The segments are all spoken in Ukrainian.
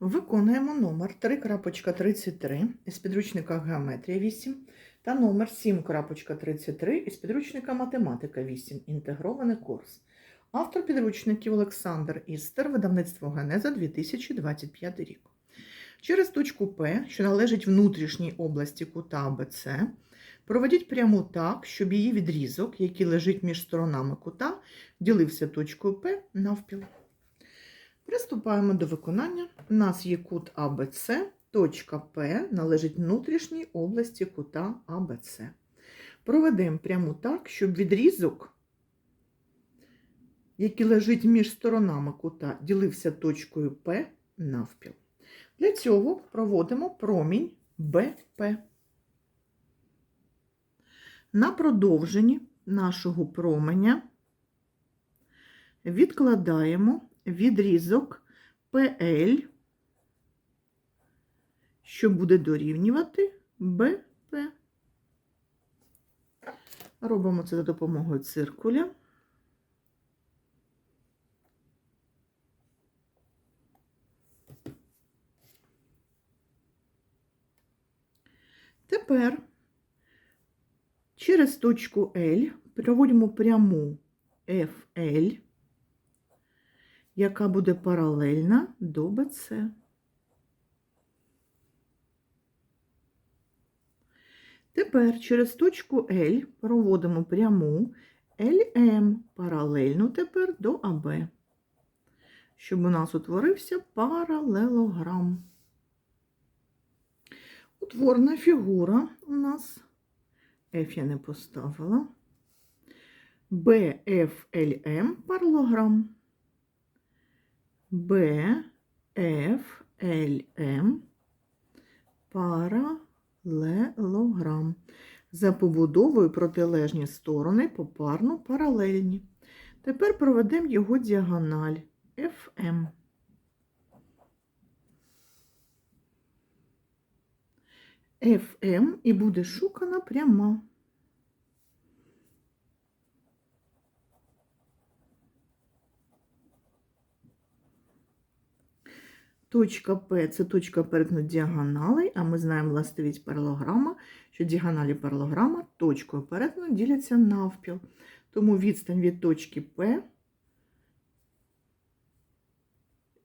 Виконуємо номер 3.33 із підручника Геометрія 8 та номер 7.33 із підручника Математика 8. Інтегрований курс. Автор підручників Олександр Істер, видавництво Генеза 2025 рік. Через точку П, що належить внутрішній області кута АБЦ, проведіть пряму так, щоб її відрізок, який лежить між сторонами кута, ділився точкою П навпіл. Приступаємо до виконання. У нас є кут АБЦ, точка П належить внутрішній області кута АБЦ. Проведемо пряму так, щоб відрізок, який лежить між сторонами кута, ділився точкою П навпіл. Для цього проводимо промінь БП. На продовженні нашого променя відкладаємо відрізок PL, що буде дорівнювати БП. Робимо це за допомогою циркуля. Тепер через точку L проводимо пряму FL, яка буде паралельна до BC. Тепер через точку L проводимо пряму LM паралельну тепер до АБ, щоб у нас утворився паралелограм. Утворена фігура у нас F я не поставила. BFLM паралограм. BFLM паралелограм. За побудовою протилежні сторони попарно паралельні. Тепер проведемо його діагональ FM. FM і буде шукана пряма. Точка П це точка перетину діагоналей, а ми знаємо властивість паралограма, що діагоналі паралограма точкою перетину діляться навпіл. Тому відстань від точки П,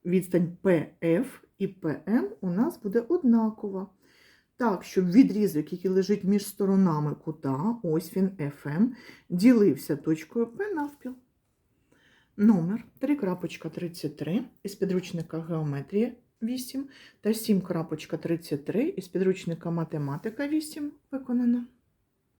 відстань PF і PM у нас буде однакова. Так, щоб відрізок, який лежить між сторонами кута, ось він FM, ділився точкою P навпіл. Номер 3.33 із підручника Геометрія 8 та 7.33 із підручника Математика 8 виконано.